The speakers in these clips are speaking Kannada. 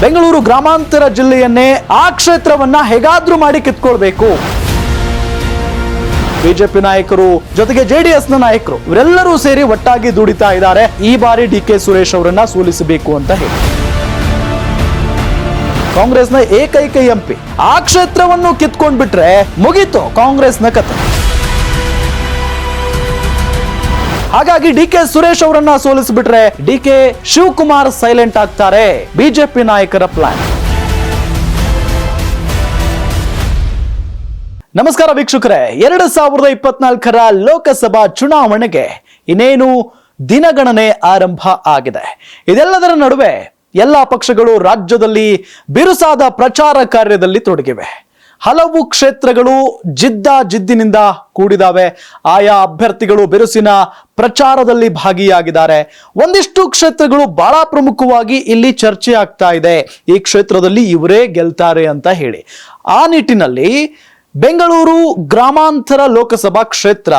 ಬೆಂಗಳೂರು ಗ್ರಾಮಾಂತರ ಜಿಲ್ಲೆಯನ್ನೇ ಆ ಕ್ಷೇತ್ರವನ್ನ ಹೇಗಾದ್ರೂ ಮಾಡಿ ಕಿತ್ಕೊಳ್ಬೇಕು. ಬಿಜೆಪಿ ನಾಯಕರು ಜೊತೆಗೆ ಜೆಡಿಎಸ್ನ ನಾಯಕರು ಇವರೆಲ್ಲರೂ ಸೇರಿ ಒಟ್ಟಾಗಿ ದುಡಿತಾ ಇದ್ದಾರೆ. ಈ ಬಾರಿ ಡಿ ಕೆ ಸುರೇಶ್ ಅವರನ್ನ ಸೋಲಿಸಬೇಕು ಅಂತ ಹೇಳಿ. ಕಾಂಗ್ರೆಸ್ನ ಏಕೈಕ ಎಂಪಿ ಆ ಕ್ಷೇತ್ರವನ್ನು ಕಿತ್ಕೊಂಡ್ಬಿಟ್ರೆ ಮುಗೀತು ಕಾಂಗ್ರೆಸ್ನ ಕತೆ. ಹಾಗಾಗಿ ಡಿ ಕೆ ಸುರೇಶ್ ಅವರನ್ನ ಸೋಲಿಸಿಬಿಟ್ರೆ ಡಿ ಕೆ ಶಿವಕುಮಾರ್ ಸೈಲೆಂಟ್ ಆಗ್ತಾರೆ ಬಿಜೆಪಿ ನಾಯಕರ ಪ್ಲಾನ್ ನಮಸ್ಕಾರ ವೀಕ್ಷಕರೇ, ಎರಡು ಸಾವಿರದ ಇಪ್ಪತ್ನಾಲ್ಕರ ಲೋಕಸಭಾ ಚುನಾವಣೆಗೆ ಇನ್ನೇನು ದಿನಗಣನೆ ಆರಂಭ ಆಗಿದೆ. ಇದೆಲ್ಲದರ ನಡುವೆ ಎಲ್ಲ ಪಕ್ಷಗಳು ರಾಜ್ಯದಲ್ಲಿ ಬಿರುಸಾದ ಪ್ರಚಾರ ಕಾರ್ಯದಲ್ಲಿ ತೊಡಗಿವೆ. ಹಲವು ಕ್ಷೇತ್ರಗಳು ಜಿದ್ದ ಜಿದ್ದಿನಿಂದ ಕೂಡಿದಾವೆ. ಆಯಾ ಅಭ್ಯರ್ಥಿಗಳು ಬಿರುಸಿನ ಪ್ರಚಾರದಲ್ಲಿ ಭಾಗಿಯಾಗಿದ್ದಾರೆ. ಒಂದಿಷ್ಟು ಕ್ಷೇತ್ರಗಳು ಬಹಳ ಪ್ರಮುಖವಾಗಿ ಇಲ್ಲಿ ಚರ್ಚೆ ಆಗ್ತಾ ಇದೆ. ಈ ಕ್ಷೇತ್ರದಲ್ಲಿ ಇವರೇ ಗೆಲ್ತಾರೆ ಅಂತ ಹೇಳಿ. ಆ ನಿಟ್ಟಿನಲ್ಲಿ ಬೆಂಗಳೂರು ಗ್ರಾಮಾಂತರ ಲೋಕಸಭಾ ಕ್ಷೇತ್ರ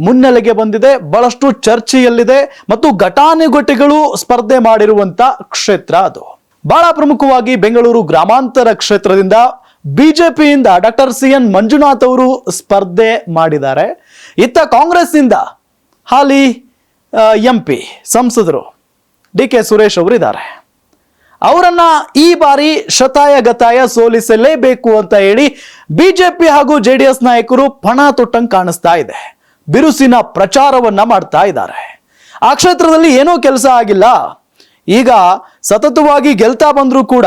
ಮುನ್ನೆಲೆಗೆ ಬಂದಿದೆ. ಬಹಳಷ್ಟು ಚರ್ಚೆಯಲ್ಲಿದೆ ಮತ್ತು ಘಟಾನುಘಟಿಗಳು ಸ್ಪರ್ಧೆ ಮಾಡಿರುವಂತ ಕ್ಷೇತ್ರ ಅದು. ಬಹಳ ಪ್ರಮುಖವಾಗಿ ಬೆಂಗಳೂರು ಗ್ರಾಮಾಂತರ ಕ್ಷೇತ್ರದಿಂದ ಬಿಜೆಪಿಯಿಂದ ಡಾಕ್ಟರ್ ಸಿ ಎನ್ ಮಂಜುನಾಥ್ ಅವರು ಸ್ಪರ್ಧೆ ಮಾಡಿದ್ದಾರೆ. ಇತ್ತ ಕಾಂಗ್ರೆಸ್ನಿಂದ ಹಾಲಿ ಎಂ ಪಿ ಸಂಸದರು ಡಿ ಕೆ ಸುರೇಶ್ ಅವರು ಇದ್ದಾರೆ ಅವರನ್ನ ಈ ಬಾರಿ ಶತಾಯ ಗತಾಯ ಸೋಲಿಸಲೇಬೇಕು ಅಂತ ಹೇಳಿ ಬಿಜೆಪಿ ಹಾಗೂ ಜೆ ಡಿ ಎಸ್ ನಾಯಕರು ಪಣ ತೊಟ್ಟಂಗೆ ಕಾಣಿಸ್ತಾ ಇದೆ. ಬಿರುಸಿನ ಪ್ರಚಾರವನ್ನ ಮಾಡ್ತಾ ಇದ್ದಾರೆ. ಆ ಕ್ಷೇತ್ರದಲ್ಲಿ ಏನೂ ಕೆಲಸ ಆಗಿಲ್ಲ. ಈಗ ಸತತವಾಗಿ ಗೆಲ್ತಾ ಬಂದರೂ ಕೂಡ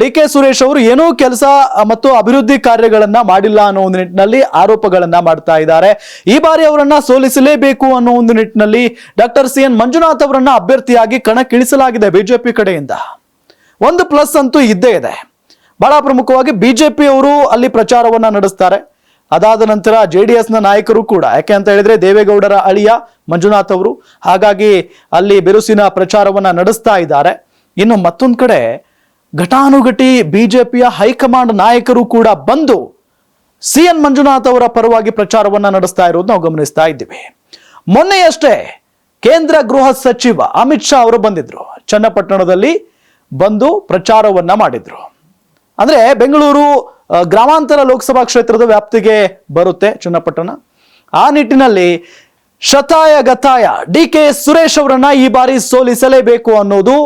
ಡಿ ಕೆ ಸುರೇಶ್ ಅವರು ಏನೂ ಕೆಲಸ ಮತ್ತು ಅಭಿವೃದ್ಧಿ ಕಾರ್ಯಗಳನ್ನ ಮಾಡಿಲ್ಲ ಅನ್ನೋ ಒಂದು ನಿಟ್ಟಿನಲ್ಲಿ ಆರೋಪಗಳನ್ನ ಮಾಡ್ತಾ ಇದ್ದಾರೆ. ಈ ಬಾರಿ ಅವರನ್ನ ಸೋಲಿಸಲೇಬೇಕು ಅನ್ನೋ ಒಂದು ನಿಟ್ಟಿನಲ್ಲಿ ಡಾಕ್ಟರ್ ಸಿ ಎನ್ ಮಂಜುನಾಥ್ ಅವರನ್ನ ಅಭ್ಯರ್ಥಿಯಾಗಿ ಕಣಕ್ಕಿಳಿಸಲಾಗಿದೆ ಬಿಜೆಪಿ ಕಡೆಯಿಂದ. ಒಂದು ಪ್ಲಸ್ ಅಂತೂ ಇದ್ದೇ ಇದೆ. ಬಹಳ ಪ್ರಮುಖವಾಗಿ ಬಿಜೆಪಿ ಅವರು ಅಲ್ಲಿ ಪ್ರಚಾರವನ್ನ ನಡೆಸ್ತಾರೆ. ಅದಾದ ನಂತರ ಜೆ ಡಿ ಎಸ್ನ ನಾಯಕರು ಕೂಡ, ಯಾಕೆ ಅಂತ ಹೇಳಿದ್ರೆ ದೇವೇಗೌಡರ ಅಳಿಯ ಮಂಜುನಾಥ್ ಅವರು, ಹಾಗಾಗಿ ಅಲ್ಲಿ ಬಿರುಸಿನ ಪ್ರಚಾರವನ್ನ ನಡೆಸ್ತಾ ಇದ್ದಾರೆ. ಇನ್ನು ಮತ್ತೊಂದು ಕಡೆ ಘಟಾನುಘಟಿ ಬಿಜೆಪಿಯ ಹೈಕಮಾಂಡ್ ನಾಯಕರು ಕೂಡ ಬಂದು ಸಿ ಎನ್ ಮಂಜುನಾಥ್ ಅವರ ಪರವಾಗಿ ಪ್ರಚಾರವನ್ನ ನಡೆಸ್ತಾ ಇರೋದು ನಾವು ಗಮನಿಸ್ತಾ ಇದ್ದೀವಿ. ಮೊನ್ನೆಯಷ್ಟೇ ಕೇಂದ್ರ ಗೃಹ ಸಚಿವ ಅಮಿತ್ ಶಾ ಅವರು ಬಂದಿದ್ರು. ಚನ್ನಪಟ್ಟಣದಲ್ಲಿ ಬಂದು ಪ್ರಚಾರವನ್ನ ಮಾಡಿದ್ರು. ಅಂದ್ರೆ ಬೆಂಗಳೂರು ಗ್ರಾಮಾಂತರ ಲೋಕಸಭಾ ಕ್ಷೇತ್ರದ ವ್ಯಾಪ್ತಿಗೆ ಬರುತ್ತೆ ಚನ್ನಪಟ್ಟಣ. ಆ ನಿಟ್ಟಿನಲ್ಲಿ ಶತಾಯ ಗತಾಯ ಡಿ ಕೆ ಸುರೇಶ್ ಅವರನ್ನ ಈ ಬಾರಿ ಸೋಲಿಸಲೇಬೇಕು ಅನ್ನೋದು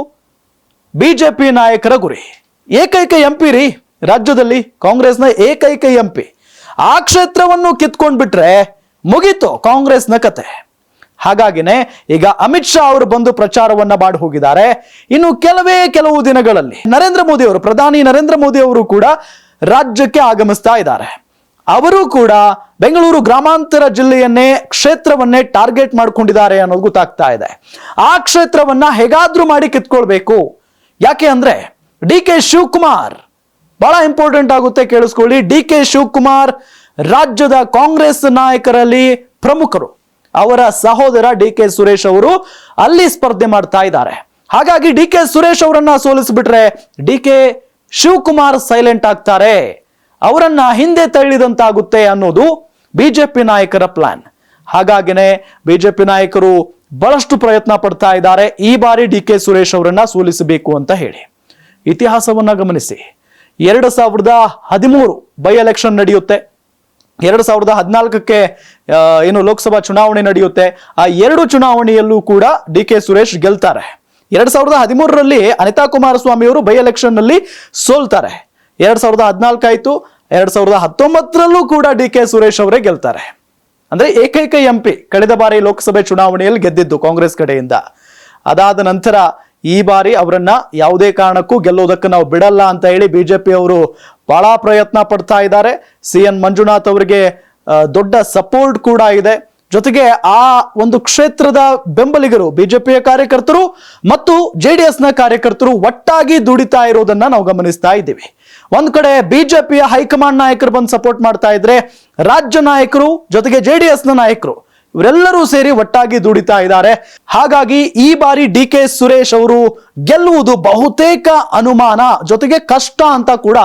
ಬಿಜೆಪಿ ನಾಯಕರ ಗುರಿ. ಏಕೈಕ ಎಂಪಿ ರೀ ರಾಜ್ಯದಲ್ಲಿ ಕಾಂಗ್ರೆಸ್ನ ಏಕೈಕ ಎಂಪಿ. ಆ ಕ್ಷೇತ್ರವನ್ನು ಕಿತ್ಕೊಂಡ್ಬಿಟ್ರೆ ಮುಗೀತು ಕಾಂಗ್ರೆಸ್ನ ಕತೆ. ಹಾಗಾಗಿನೇ ಈಗ ಅಮಿತ್ ಶಾ ಅವರು ಬಂದು ಪ್ರಚಾರವನ್ನ ಮಾಡಿ ಹೋಗಿದ್ದಾರೆ. ಇನ್ನು ಕೆಲವೇ ಕೆಲವು ದಿನಗಳಲ್ಲಿ ನರೇಂದ್ರ ಮೋದಿ ಅವರು, ಪ್ರಧಾನಿ ನರೇಂದ್ರ ಮೋದಿ ಅವರು ಕೂಡ ರಾಜ್ಯಕ್ಕೆ ಆಗಮಿಸ್ತಾ ಇದ್ದಾರೆ. ಅವರು ಕೂಡ ಬೆಂಗಳೂರು ಗ್ರಾಮಾಂತರ ಜಿಲ್ಲೆಯನ್ನೇ ಕ್ಷೇತ್ರವನ್ನೇ ಟಾರ್ಗೆಟ್ ಮಾಡ್ಕೊಂಡಿದ್ದಾರೆ ಅನ್ನೋದು ಗೊತ್ತಾಗ್ತಾ ಇದೆ. ಆ ಕ್ಷೇತ್ರವನ್ನ ಹೇಗಾದ್ರೂ ಮಾಡಿ ಕಿತ್ಕೊಳ್ಬೇಕು. ಯಾಕೆ ಅಂದ್ರೆ ಡಿ ಕೆ ಶಿವಕುಮಾರ್ ಬಹಳ ಇಂಪಾರ್ಟೆಂಟ್ ಆಗುತ್ತೆ ಕೇಳಿಸ್ಕೊಳ್ಳಿ. ಡಿ ಕೆ ಶಿವಕುಮಾರ್ ರಾಜ್ಯದ ಕಾಂಗ್ರೆಸ್ ನಾಯಕರಲ್ಲಿ ಪ್ರಮುಖರು. ಅವರ ಸಹೋದರ ಡಿ ಕೆ ಸುರೇಶ್ ಅವರು ಅಲ್ಲಿ ಸ್ಪರ್ಧೆ ಮಾಡ್ತಾ ಇದ್ದಾರೆ. ಹಾಗಾಗಿ ಡಿ ಕೆ ಸುರೇಶ್ ಅವರನ್ನ ಸೋಲಿಸಿಬಿಟ್ರೆ ಡಿ ಕೆ ಶಿವಕುಮಾರ್ ಸೈಲೆಂಟ್ ಆಗ್ತಾರೆ. ಅವರನ್ನ ಹಿಂದೆ ತಳ್ಳಿದಂತಾಗುತ್ತೆ ಅನ್ನೋದು ಬಿಜೆಪಿ ನಾಯಕರ ಪ್ಲಾನ್. ಹಾಗಾಗಿನೇ ಬಿಜೆಪಿ ನಾಯಕರು ಬಹಳಷ್ಟು ಪ್ರಯತ್ನ ಪಡ್ತಾ ಇದ್ದಾರೆ. ಈ ಬಾರಿ ಡಿ ಕೆ ಸುರೇಶ್ ಅವರನ್ನ ಸೋಲಿಸಬೇಕು ಅಂತ ಹೇಳಿ. ಇತಿಹಾಸವನ್ನ ಗಮನಿಸಿ. ಎರಡು ಸಾವಿರದ ಹದಿಮೂರು ಬೈ ಎಲೆಕ್ಷನ್ ನಡೆಯುತ್ತೆ. ಎರಡು ಸಾವಿರದ ಹದಿನಾಲ್ಕಕ್ಕೆ ಏನು ಲೋಕಸಭಾ ಚುನಾವಣೆ ನಡೆಯುತ್ತೆ. ಆ ಎರಡು ಚುನಾವಣೆಯಲ್ಲೂ ಕೂಡ ಡಿ ಕೆ ಸುರೇಶ್ ಗೆಲ್ತಾರೆ. ಎರಡ್ ಸಾವಿರದ ಹದಿಮೂರರಲ್ಲಿ ಅನಿತಾ ಕುಮಾರಸ್ವಾಮಿ ಅವರು ಬೈ ಎಲೆಕ್ಷನ್ನಲ್ಲಿ ಸೋಲ್ತಾರೆ. ಎರಡ್ ಸಾವಿರದ ಹದಿನಾಲ್ಕಾಯ್ತು ಎರಡ್ ಸಾವಿರದ ಹತ್ತೊಂಬತ್ತರಲ್ಲೂ ಕೂಡ ಡಿ ಕೆ ಸುರೇಶ್ ಅವರೇ ಗೆಲ್ತಾರೆ. ಅಂದ್ರೆ ಏಕೈಕ ಎಂಪಿ ಕಳೆದ ಬಾರಿ ಲೋಕಸಭೆ ಚುನಾವಣೆಯಲ್ಲಿ ಗೆದ್ದಿದ್ದು ಕಾಂಗ್ರೆಸ್ ಕಡೆಯಿಂದ. ಅದಾದ ನಂತರ ಈ ಬಾರಿ ಅವರನ್ನ ಯಾವುದೇ ಕಾರಣಕ್ಕೂ ಗೆಲ್ಲೋದಕ್ಕೆ ನಾವು ಬಿಡಲ್ಲ ಅಂತ ಹೇಳಿ ಬಿಜೆಪಿ ಅವರು ಬಹಳ ಪ್ರಯತ್ನ ಪಡ್ತಾ ಇದ್ದಾರೆ. ಸಿ ಎನ್ ಮಂಜುನಾಥ್ ಅವರಿಗೆ ದೊಡ್ಡ ಸಪೋರ್ಟ್ ಕೂಡ ಇದೆ. ಜೊತೆಗೆ ಆ ಒಂದು ಕ್ಷೇತ್ರದ ಬೆಂಬಲಿಗರು ಬಿಜೆಪಿಯ ಕಾರ್ಯಕರ್ತರು ಮತ್ತು ಜೆ ಡಿ ಎಸ್ನ ಕಾರ್ಯಕರ್ತರು ಒಟ್ಟಾಗಿ ದುಡಿತಾ ಇರೋದನ್ನ ನಾವು ಗಮನಿಸ್ತಾ ಇದ್ದೀವಿ. ಒಂದ್ ಕಡೆ ಬಿಜೆಪಿಯ ಹೈಕಮಾಂಡ್ ನಾಯಕರು ಬಂದು ಸಪೋರ್ಟ್ ಮಾಡ್ತಾ ಇದ್ರೆ ರಾಜ್ಯ ನಾಯಕರು ಜೊತೆಗೆ ಜೆ ಡಿ ಎಸ್ನ ನಾಯಕರು ಇವರೆಲ್ಲರೂ ಸೇರಿ ಒಟ್ಟಾಗಿ ದುಡಿತಾ ಇದ್ದಾರೆ. ಹಾಗಾಗಿ ಈ ಬಾರಿ ಡಿ ಕೆ ಸುರೇಶ್ ಅವರು ಗೆಲ್ಲುವುದು ಬಹುತೇಕ ಅನುಮಾನ, ಜೊತೆಗೆ ಕಷ್ಟ ಅಂತ ಕೂಡ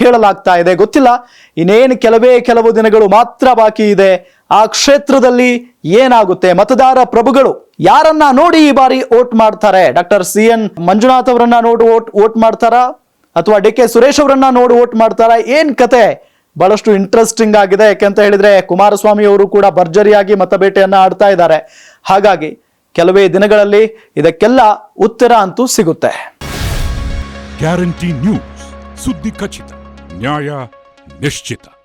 ಹೇಳಲಾಗ್ತಾ ಇದೆ. ಗೊತ್ತಿಲ್ಲ. ಇನ್ನೇನು ಕೆಲವೇ ಕೆಲವು ದಿನಗಳು ಮಾತ್ರ ಬಾಕಿ ಇದೆ. ಆ ಕ್ಷೇತ್ರದಲ್ಲಿ ಏನಾಗುತ್ತೆ? ಮತದಾರ ಪ್ರಭುಗಳು ಯಾರನ್ನ ನೋಡಿ ಈ ಬಾರಿ ಓಟ್ ಮಾಡ್ತಾರೆ? ಡಾಕ್ಟರ್ ಸಿ ಎನ್ ಮಂಜುನಾಥ್ ಅವರನ್ನ ನೋಡಿ ಓಟ್ ಓಟ್ ಮಾಡ್ತಾರಾ? ಅಥವಾ ಡಿ ಕೆ ಸುರೇಶ್ ಅವರನ್ನ ನೋಡಿ ಓಟ್ ಮಾಡ್ತಾರಾ? ಏನ್ ಕತೆ? ಬಹಳಷ್ಟು ಇಂಟ್ರೆಸ್ಟಿಂಗ್ ಆಗಿದೆ. ಯಾಕೆಂತ ಹೇಳಿದ್ರೆ ಕುಮಾರಸ್ವಾಮಿ ಅವರು ಕೂಡ ಭರ್ಜರಿಯಾಗಿ ಮತಬೇಟೆಯನ್ನ ಆಡ್ತಾ ಇದ್ದಾರೆ. ಹಾಗಾಗಿ ಕೆಲವೇ ದಿನಗಳಲ್ಲಿ ಇದಕ್ಕೆಲ್ಲ ಉತ್ತರ ಅಂತೂ ಸಿಗುತ್ತೆ. ಗ್ಯಾರಂಟಿ ನ್ಯೂಸ್ ಸುದ್ದಿ ಖಚಿತ. Сняя нещита.